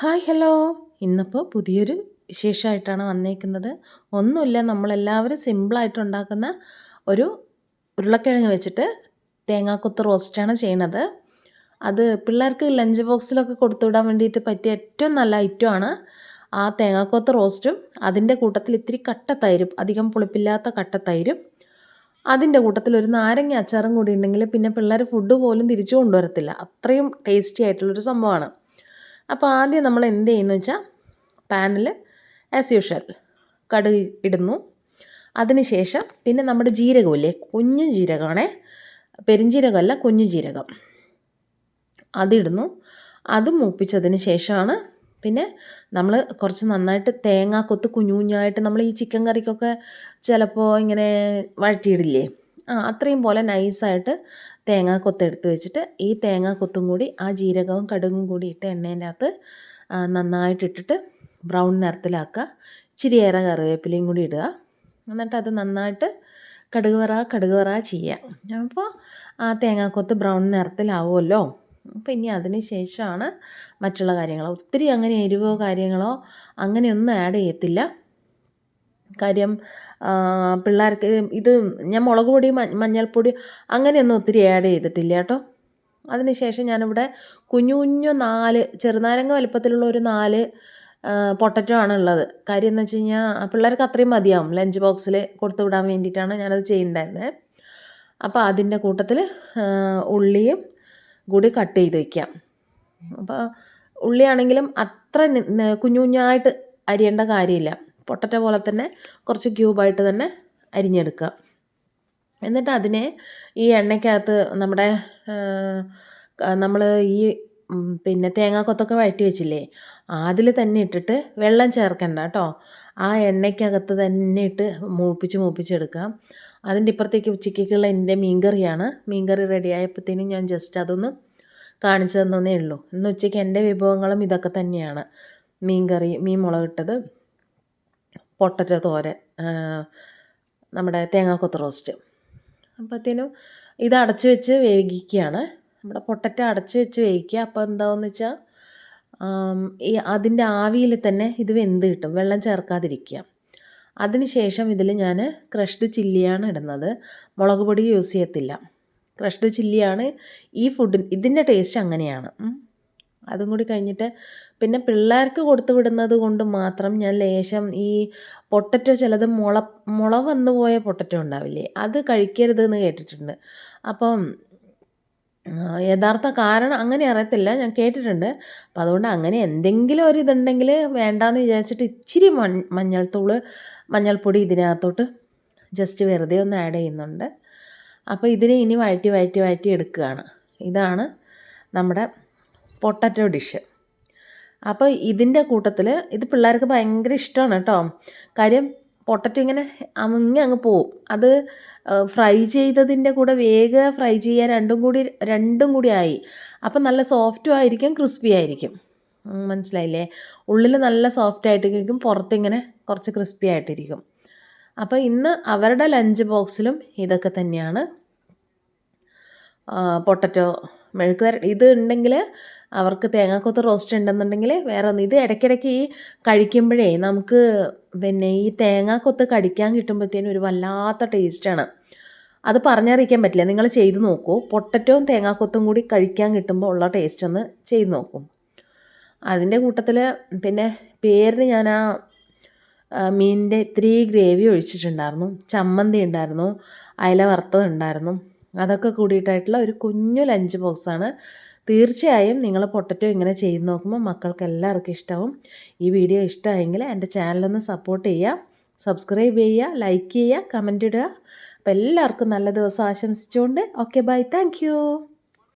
Hi hello. ഇന്നിപ്പോൾ പുതിയൊരു വിശേഷമായിട്ടാണ് വന്നേക്കുന്നത്. ഒന്നുമില്ല നമ്മളെല്ലാവരും സിമ്പിളായിട്ട് ഉണ്ടാക്കുന്ന ഒരു ഉരുളക്കിഴങ്ങ് വെച്ചിട്ട് തേങ്ങാക്കൊത്ത് റോസ്റ്റാണ് ചെയ്യണത് അത് പിള്ളേർക്ക് ലഞ്ച് ബോക്സിലൊക്കെ കൊടുത്തു വിടാൻ വേണ്ടിയിട്ട് പറ്റിയ ഏറ്റവും നല്ല ഐറ്റമാണ് ആ തേങ്ങാക്കൊത്ത് റോസ്റ്റും. അതിന്റെ കൂട്ടത്തിൽ ഇത്തിരി കട്ടത്തൈരും അധികം പുളിപ്പില്ലാത്ത കട്ടത്തൈരും. തൈരും അതിന്റെ കൂട്ടത്തിൽ ഒരു നാരങ്ങ അച്ചാറും കൂടി ഉണ്ടെങ്കിൽ പിന്നെ പിള്ളേർ ഫുഡ് പോലും തിരിച്ചു കൊണ്ടുവരത്തില്ല. അത്രയും ടേസ്റ്റി ആയിട്ടുള്ളൊരു സംഭവമാണ്. അപ്പോൾ ആദ്യം നമ്മൾ എന്ത് ചെയ്യുന്നു വെച്ചാൽ പാനിൽ ആസ് യൂഷ്വൽ കടുക് ഇടുന്നു. അതിനുശേഷം പിന്നെ നമ്മുടെ ജീരകമില്ലേ കുഞ്ഞു ജീരകമാണേ പെരിഞ്ജീരകമല്ല കുഞ്ഞു ജീരകം. അതിടുന്നു അത് മൂപ്പിച്ചതിന് ശേഷമാണ് പിന്നെ നമ്മൾ കുറച്ച് നന്നായിട്ട് തേങ്ങാക്കൊത്ത് കുഞ്ഞു കുഞ്ഞായിട്ട് നമ്മൾ ഈ ചിക്കൻ കറിക്കൊക്കെ ചിലപ്പോൾ ഇങ്ങനെ വഴറ്റിയിടില്ലേ? ആ അത്രയും പോലെ നൈസായിട്ട് തേങ്ങ കൊത്തെടുത്ത് വെച്ചിട്ട് ഈ തേങ്ങാ കൊത്തും കൂടി ആ ജീരകവും കടുകും കൂടി ഇട്ട് എണ്ണേന്റെ അകത്ത് നന്നായിട്ടിട്ടിട്ട് ബ്രൗൺ നിറത്തിലാക്കുക. ഇച്ചിരി ഏറെ കറിവേപ്പിലയും കൂടി ഇടുക. എന്നിട്ട് അത് നന്നായിട്ട് കടുക് വറ കടുക് വറ ചെയ്യുക. അപ്പോൾ ആ തേങ്ങാക്കൊത്ത് ബ്രൗൺ നിറത്തിലാവുമല്ലോ. അപ്പോൾ ഇനി അതിന് ശേഷമാണ് മറ്റുള്ള കാര്യങ്ങൾ. ഒത്തിരി അങ്ങനെ എരിവോ കാര്യങ്ങളോ അങ്ങനെയൊന്നും ആഡ് ചെയ്യത്തില്ല. കാര്യം പിള്ളേർക്ക് ഇത് ഞാൻ മുളക് പൊടി മഞ്ഞൾപ്പൊടി അങ്ങനെയൊന്നും ഒത്തിരി ആഡ് ചെയ്തിട്ടില്ല കേട്ടോ. അതിനുശേഷം ഞാനിവിടെ കുഞ്ഞു കുഞ്ഞു നാല് ചെറുനാരങ്ങ വലുപ്പത്തിലുള്ള ഒരു നാല് പൊട്ടറ്റോ ആണ് ഉള്ളത്. കാര്യം എന്ന് വെച്ച് കഴിഞ്ഞാൽ പിള്ളേർക്ക് അത്രയും മതിയാവും. ലഞ്ച് ബോക്സിൽ കൊടുത്തു വിടാൻ വേണ്ടിയിട്ടാണ് ഞാനത് ചെയ്യണ്ടായിരുന്നത് അപ്പോൾ അതിന്റെ കൂട്ടത്തിൽ ഉള്ളിയും കൂടി കട്ട് ചെയ്ത് വയ്ക്കാം അപ്പോൾ ഉള്ളിയാണെങ്കിലും അത്ര കുഞ്ഞു കുഞ്ഞായിട്ട് അരിയേണ്ട കാര്യമില്ല. പൊട്ടറ്റ പോലെ തന്നെ കുറച്ച് ക്യൂബായിട്ട് തന്നെ അരിഞ്ഞെടുക്കുക. എന്നിട്ട് അതിനെ ഈ എണ്ണയ്ക്കകത്ത് നമ്മുടെ നമ്മൾ ഈ പിന്നെ തേങ്ങാക്കൊത്തൊക്കെ വഴറ്റി വെച്ചില്ലേ അതിൽ തന്നെ ഇട്ടിട്ട് വെള്ളം ചേർക്കണ്ട കേട്ടോ. ആ എണ്ണയ്ക്കകത്ത് തന്നെ ഇട്ട് മൂപ്പിച്ച് മൂപ്പിച്ചെടുക്കാം അതിന്റെ ഇപ്പുറത്തേക്ക് ഉച്ചയ്ക്കുള്ള എന്റെ മീൻകറിയാണ്. മീൻകറി റെഡി ആയപ്പോഴത്തേനും ഞാൻ ജസ്റ്റ് അതൊന്ന് കാണിച്ചു തന്നേ ഉള്ളൂ. ഇന്ന് ഉച്ചയ്ക്ക് എന്റെ വിഭവങ്ങളും ഇതൊക്കെ തന്നെയാണ്. മീൻകറി മീൻ മുളകിട്ടത്. പൊട്ടറ്റോ തോരൻ നമ്മുടെ തേങ്ങാക്കൊത്ത് റോസ്റ്റ്. അപ്പോഴത്തേനും ഇത് അടച്ച് വെച്ച് വേവിക്കുകയാണ്. നമ്മുടെ പൊട്ടറ്റ അടച്ച് വെച്ച് വേവിക്കുക. അപ്പോൾ എന്താണെന്ന് വെച്ചാൽ ഈ അതിന്റെ ആവിയിൽ തന്നെ ഇത് വെന്ത് കിട്ടും. വെള്ളം ചേർക്കാതിരിക്കുക. അതിന് ശേഷം ഇതിൽ ഞാൻ ക്രഷ്ഡ് ചില്ലിയാണ് ഇടുന്നത്. മുളക് പൊടി യൂസ് ചെയ്യത്തില്ല. ക്രഷ്ഡ് ചില്ലിയാണ് ഈ ഫുഡിന് ഇതിന്റെ ടേസ്റ്റ് അങ്ങനെയാണ്. അതും കൂടി കഴിഞ്ഞിട്ട് പിന്നെ പിള്ളേർക്ക് കൊടുത്തു വിടുന്നത് കൊണ്ട് മാത്രം ഞാൻ ലേശം ഈ പൊട്ടറ്റോ ചിലത് മുള മുള വന്നു പോയ പൊട്ടറ്റോ ഉണ്ടാവില്ലേ അത് കഴിക്കരുത് എന്ന് കേട്ടിട്ടുണ്ട്. അപ്പം യഥാർത്ഥ കാരണം അങ്ങനെ അറിയത്തില്ല ഞാൻ കേട്ടിട്ടുണ്ട്. അപ്പം അതുകൊണ്ട് അങ്ങനെ എന്തെങ്കിലും ഒരു ഇതുണ്ടെങ്കിൽ വേണ്ടാന്ന് വിചാരിച്ചിട്ട് ഇച്ചിരി മൺ മഞ്ഞൾത്തൂൾ മഞ്ഞൾപ്പൊടി ഇതിനകത്തോട്ട് ജസ്റ്റ് വെറുതെ ഒന്ന് ആഡ് ചെയ്യുന്നുണ്ട്. അപ്പോൾ ഇതിനെ ഇനി വഴറ്റി വഴറ്റി വഴറ്റി എടുക്കുകയാണ്. ഇതാണ് നമ്മുടെ പൊട്ടറ്റോ ഡിഷ്. അപ്പോൾ ഇതിന്റെ കൂട്ടത്തിൽ ഇത് പിള്ളേർക്ക് ഭയങ്കര ഇഷ്ടമാണ് കേട്ടോ. കാര്യം പൊട്ടറ്റോ ഇങ്ങനെ അങ്ങ് അങ്ങ് പോവും. അത് ഫ്രൈ ചെയ്തതിന്റെ കൂടെ വേഗ ഫ്രൈ ചെയ്യാൻ രണ്ടും കൂടി രണ്ടും കൂടി ആയി. അപ്പം നല്ല സോഫ്റ്റും ആയിരിക്കും ക്രിസ്പി ആയിരിക്കും. മനസ്സിലായില്ലേ? ഉള്ളിൽ നല്ല സോഫ്റ്റ് ആയിട്ടിരിക്കും പുറത്തിങ്ങനെ കുറച്ച് ക്രിസ്പി ആയിട്ടിരിക്കും. അപ്പോൾ ഇന്ന് അവരുടെ ലഞ്ച് ബോക്സിലും ഇതൊക്കെ തന്നെയാണ് പൊട്ടറ്റോ മെഴുക്ക് വര ഇത് ഉണ്ടെങ്കിൽ അവർക്ക് തേങ്ങാക്കൊത്ത് റോസ്റ്റ് ഉണ്ടെന്നുണ്ടെങ്കിൽ വേറെ ഒന്ന്. ഇത് ഇടയ്ക്കിടയ്ക്ക് ഈ കഴിക്കുമ്പോഴേ നമുക്ക് പിന്നെ ഈ തേങ്ങാക്കൊത്ത് കടിക്കാൻ കിട്ടുമ്പോഴത്തേനും ഒരു വല്ലാത്ത ടേസ്റ്റാണ് അത് പറഞ്ഞറിയിക്കാൻ പറ്റില്ല. നിങ്ങൾ ചെയ്ത് നോക്കൂ. പൊട്ടറ്റവും തേങ്ങാക്കൊത്തും കൂടി കഴിക്കാൻ കിട്ടുമ്പോൾ ഉള്ള ടേസ്റ്റ് ഒന്ന് ചെയ്ത് നോക്കും. അതിന്റെ കൂട്ടത്തിൽ പിന്നെ പേരിന് ഞാൻ ആ മീനിന്റെ ഇത്തിരി ഗ്രേവി ഒഴിച്ചിട്ടുണ്ടായിരുന്നു. ചമ്മന്തി ഉണ്ടായിരുന്നു. അയല വറുത്തതുണ്ടായിരുന്നു അതൊക്കെ കൂടിയിട്ടായിട്ടുള്ള ഒരു കുഞ്ഞു ലഞ്ച് ബോക്സാണ് തീർച്ചയായും നിങ്ങൾ പൊട്ടറ്റോ ഇങ്ങനെ ചെയ്ത് നോക്കുമ്പോൾ മക്കൾക്ക് എല്ലാവർക്കും ഇഷ്ടമാവും ഈ വീഡിയോ ഇഷ്ടമായെങ്കിൽ എന്റെ ചാനലൊന്ന് സപ്പോർട്ട് ചെയ്യുക സബ്സ്ക്രൈബ് ചെയ്യുക ലൈക്ക് ചെയ്യുക കമന്റ് ഇടുക. അപ്പോൾ എല്ലാവർക്കും നല്ല ദിവസം ആശംസിച്ചുകൊണ്ട് ഓക്കെ ബൈ താങ്ക്